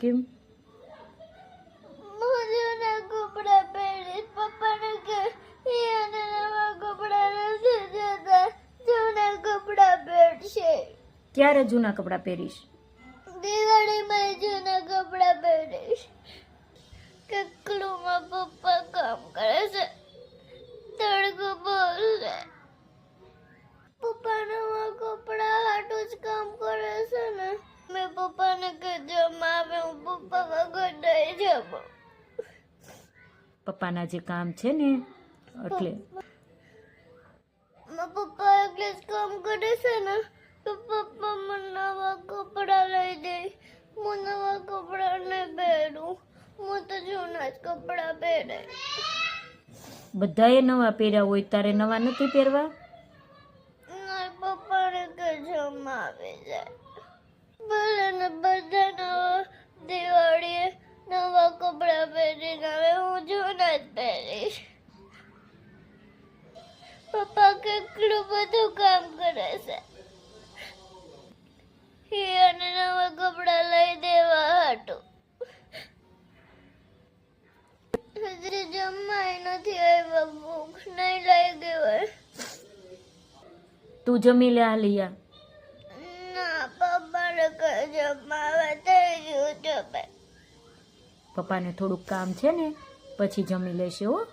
કેમ? મોજુના કપડાં પહેરીશ પપ્પાને કે એને નવા કપડાં નથી જતા. જૂના કપડાં પહેરશે. ક્યારે જૂના કપડાં પહેરીશ? દિવાળીમાં જૂના કપડાં પહેરીશ. કકલુમાં પપ્પા પપ્પાને જે કામ છે ને એટલે પપ્પા એટલે કામ કરે છે ને તો પપ્પા મને નવા કપડા લઈ દે. હું નવા કપડા ને પહેરું. હું તો જૂના જ કપડા પહેરે બધાએ નવા પહેર્યા હોય તારે નવા નથી પહેરવા? પપ્પાને કે જમા આવી જાય. પહેરીશ પપ્પા કેટલું બધું કામ કરે છે. હિયાને નવા કપડાં લઈ દેવા હતું હજી જમાય નથી આવ્યા ભૂખ નહીં લઈ ગયો તું જમી લે આલિયા ના પપ્પાને કઈ જમાવે થઈ ગયું જમે પપ્પાને થોડુંક કામ છે ને? પછી જમી લેશે હો.